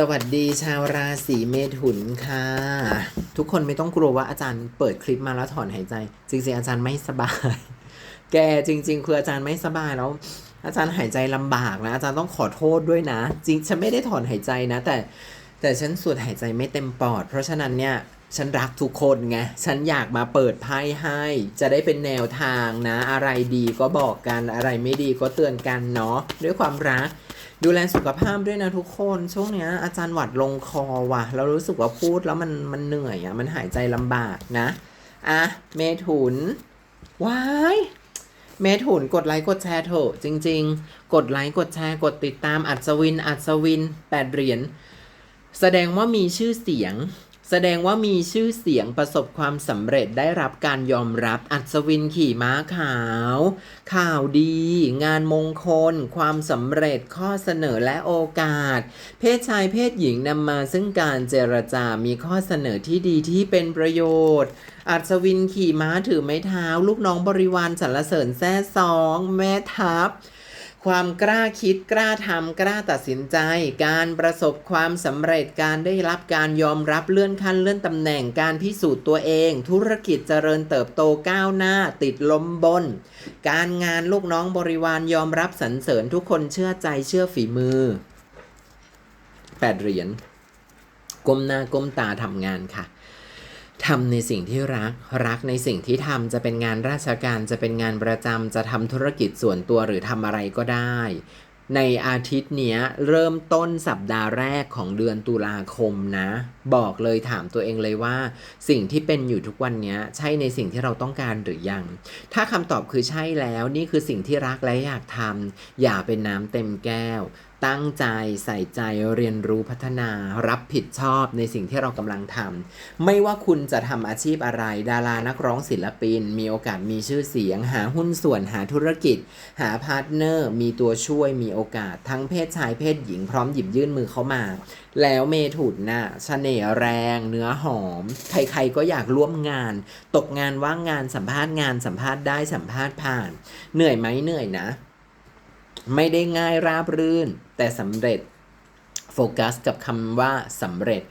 สวัสดีชาวราศีเมถุนค่ะ ทุกคนไม่ต้องกลัวว่าอาจารย์เปิดคลิปมาแล้วถอนหายใจ จริงๆอาจารย์ไม่สบาย แกจริง ๆ คืออาจารย์ไม่สบายแล้ว อาจารย์หายใจลำบากนะ อาจารย์ต้องขอโทษด้วยนะ จริงฉันไม่ได้ถอนหายใจนะ แต่แต่ฉันสูดหายใจไม่เต็มปอด เพราะฉะนั้นเนี่ยฉันรักทุกคนไง ฉันอยากมาเปิดไพ่ให้ จะได้เป็นแนวทางนะ อะไรดีก็บอกกัน อะไรไม่ดีก็เตือนกันเนาะด้วยความรัก ดูแลสุขภาพด้วยนะทุกคน ช่วงเนี้ยอาจารย์หวัดลงคอว่ะ เรารู้สึกว่าพูดแล้วมันมันเหนื่อยอะ่ะ มันหายใจลำบากนะ อะ เมถุน ว้ายเมถุนกดไลค์กดแชร์เถอะจริง ๆ กดไลค์กดแชร์กดติดตามอัศวิน อัศวินแปดเหรียญแสดงว่ามีชื่อเสียง แสดงว่ามีชื่อเสียงประสบความสำเร็จได้รับการยอมรับอัศวินขี่ม้าขาว ข่าวดี งานมงคล ความสำเร็จข้อเสนอและโอกาส เพศชายเพศหญิงนำมาซึ่งการเจรจามีข้อเสนอที่ดีที่เป็นประโยชน์อัศวินขี่ม้าถือไม้เท้า ลูกน้องบริวารสรรเสริญแซ่สอง แม่ทัพ ความกล้าคิดกล้าทำกล้าตัดสินใจ การประสบความสำเร็จการได้รับการยอมรับเลื่อนขั้นเลื่อนตำแหน่งการพิสูจน์ตัวเอง ธุรกิจเจริญเติบโตก้าวหน้าติดล้มบน การงานลูกน้องบริวารยอมรับสรรเสริญทุกคนเชื่อใจเชื่อฝีมือแปดเหรียญก้มหน้าก้มตาทำงานค่ะ ทำในสิ่งที่รัก รักในสิ่งที่ทำจะเป็นงานราชการจะเป็นงานประจำจะทำธุรกิจส่วนตัวหรือทำอะไรก็ได้ ในอาทิตย์เนี้ยเริ่มต้นสัปดาห์แรกของเดือนตุลาคมนะ บอกเลยถามตัวเองเลยว่า สิ่งที่เป็นอยู่ทุกวันนี้ใช่ในสิ่งที่เราต้องการหรือยัง ถ้าคำตอบคือใช่แล้วนี่คือสิ่งที่รักและอยากทำอย่าเป็นน้ำเต็มแก้ว ตั้งใจใส่ใจเรียนรู้พัฒนารับผิดชอบในสิ่งที่เรากำลังทำไม่ว่าคุณจะทำอาชีพอะไร ดารานักร้องศิลปิน มีโอกาสมีชื่อเสียง หาหุ้นส่วนหาธุรกิจ หาพาร์ทเนอร์ มีตัวช่วยมีโอกาส ทั้งเพศชายเพศหญิงพร้อมหยิบยื่นมือเข้ามา แล้วเมถุนน่ะเสน่ห์แรง เนื้อหอม ใครๆก็อยากร่วมงาน ตกงานว่างงานสัมภาษณ์งานสัมภาษณ์ได้สัมภาษณ์ผ่าน เหนื่อยไหมเหนื่อยนะ ไม่ได้ง่ายราบรื่น แต่สำเร็จ โฟกัสกับคำว่าสำเร็จ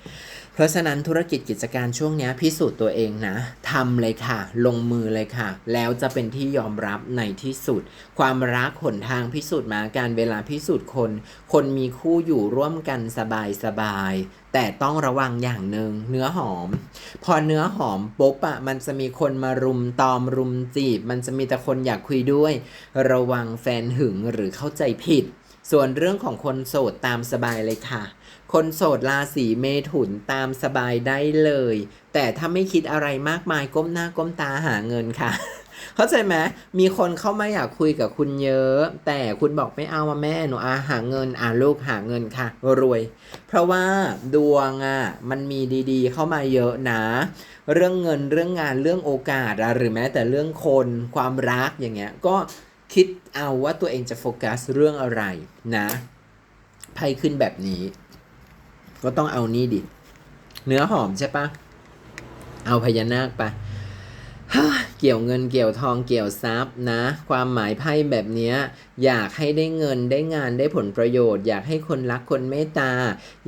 เพราะฉะนั้นธุรกิจกิจการช่วงนี้พิสูจน์ตัวเองนะทำเลยค่ะ ลงมือเลยค่ะ แล้วจะเป็นที่ยอมรับในที่สุด ความรักหนทางพิสูจน์มาการเวลาพิสูจน์คน คนมีคู่อยู่ร่วมกันสบายสบายแต่ต้องระวังอย่างหนึ่งเนื้อหอม พอเนื้อหอมปุ๊บอะมันจะมีคนมารุมตอมรุมจีบ มันจะมีแต่คนอยากคุยด้วย ระวังแฟนหึงหรือเข้าใจผิด ส่วนเรื่องของคนโสดตามสบายเลยค่ะ คนโสดราศีเมถุนตามสบายได้เลย แต่ถ้าไม่คิดอะไรมากมายก้มหน้าก้มตาหาเงินค่ะ เข้าใจไหมมีคนเข้ามาอยากคุยกับคุณเยอะ แต่คุณบอกไม่เอามาแม่หนูอาหาเงินอาลูกหาเงินค่ะ รวย เพราะว่าดวงอะมันมีดีๆ เข้ามาเยอะนะ เรื่องเงินเรื่องงานเรื่องโอกาสหรือแม้แต่เรื่องคนความรักอย่างเงี้ยก็ คิดเอาว่าตัวเองจะโฟกัสเรื่องอะไรนะไพ่ขึ้นแบบนี้ ก็ต้องเอานี่ดิ เนื้อหอมใช่ปะเอาพญานาคไปะเกี่ยวเงินเกี่ยวทองเกี่ยวทรัพย์นะ ความหมายไพ่แบบนี้อยากให้ได้เงินได้งานได้ผลประโยชน์ อยากให้คนรักคนเมตตา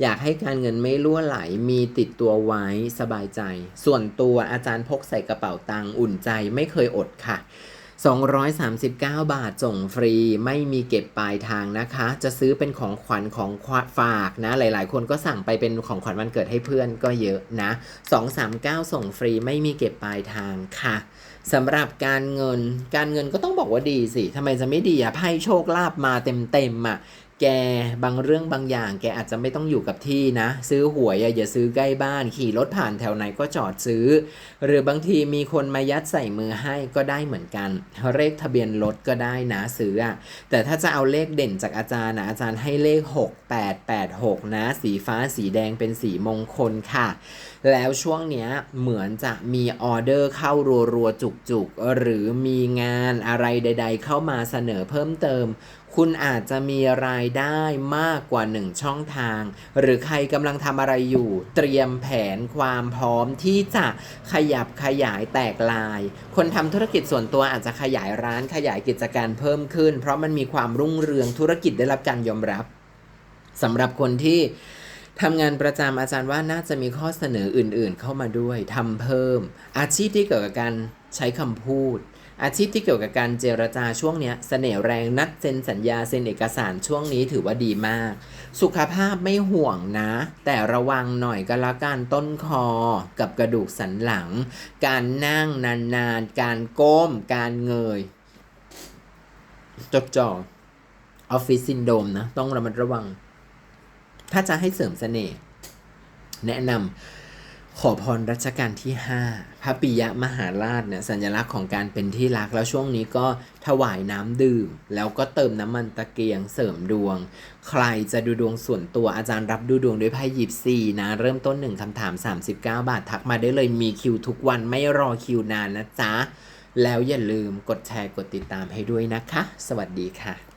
อยากให้การเงินไม่ล่วไหลมีติดตัวไว้สบายใจ ส่วนตัวอาจารย์พกใส่กระเป๋าตังค์อุ่นใจไม่เคยอดค่ะ 239 บาทส่งฟรีไม่มีเก็บปลายทางนะคะ จะซื้อเป็นของขวัญของฝากนะ หลาย ๆ คนก็สั่งไปเป็นของขวัญวันเกิดให้เพื่อนก็เยอะนะ 239 ส่งฟรีไม่มีเก็บปลายทางค่ะสำหรับการเงินการเงินก็ต้องบอกว่าดีสิทำไมจะไม่ดีอะไพ่โชคลาภมาเต็มๆอะ แกบางเรื่องบางอย่างแกอาจจะไม่ต้องอยู่กับที่นะ ซื้อหวยอย่าซื้อใกล้บ้าน ขี่รถผ่านแถวไหนก็จอดซื้อ หรือบางทีมีคนมายัดใส่มือให้ก็ได้เหมือนกันเลขทะเบียนรถก็ได้นะซื้ออะแต่ถ้าจะเอาเลขเด่นจากอาจารย์นะอาจารย์ให้เลข 6886 นะ สีฟ้าสีแดงเป็นสีมงคลค่ะ แล้วช่วงเนี้ยเหมือนจะมีออเดอร์เข้ารัวๆจุกๆหรือมีงานอะไรใด ๆ เข้ามาเสนอเพิ่มเติมคุณอาจจะมีรายได้มากกว่า 1 ช่องทาง หรือใครกำลังทำอะไรอยู่ เตรียมแผนความพร้อมที่จะขยับขยายแตกลาย คนทำธุรกิจส่วนตัวอาจจะขยายร้านขยายกิจการเพิ่มขึ้น เพราะมันมีความรุ่งเรืองธุรกิจได้รับการยอมรับสำหรับคนที่ทำงานประจำอาจารย์ว่าน่าจะมีข้อเสนออื่น ๆ เข้ามาด้วยทำเพิ่ม อาชีพที่เกี่ยวกับการใช้คำพูด อาชีพที่เกี่ยวกับการเจรจาช่วงเนี้ยเสน่ห์แรงนัดเซ็นสัญญาเซ็นเอกสารช่วงนี้ถือว่าดีมาก สุขภาพไม่ห่วงนะ แต่ระวังหน่อยก็แล้วกันต้นคอกับกระดูกสันหลัง การนั่งนานๆ การก้ม การเงย จดจ่อออฟฟิศซินโดมนะ ต้องระมัดระวัง ถ้าจะให้เสริมเสน่ห์แนะนำ ขอพรรัชกาลที่ 5 พระปิยมหาราชเนี่ยสัญลักษณ์ของการเป็นที่รัก แล้วช่วงนี้ก็ถวายน้ำดื่ม แล้วก็เติมน้ำมันตะเกียงเสริมดวง ใครจะดูดวงส่วนตัวอาจารย์รับดูดวงด้วยไพ่หยิบซีนะ เริ่มต้น 1คำถาม 39 บาท ทักมาได้เลยมีคิวทุกวันไม่รอคิวนานนะจ๊ะ แล้วอย่าลืมกดแชร์กดติดตามให้ด้วยนะคะ สวัสดีค่ะ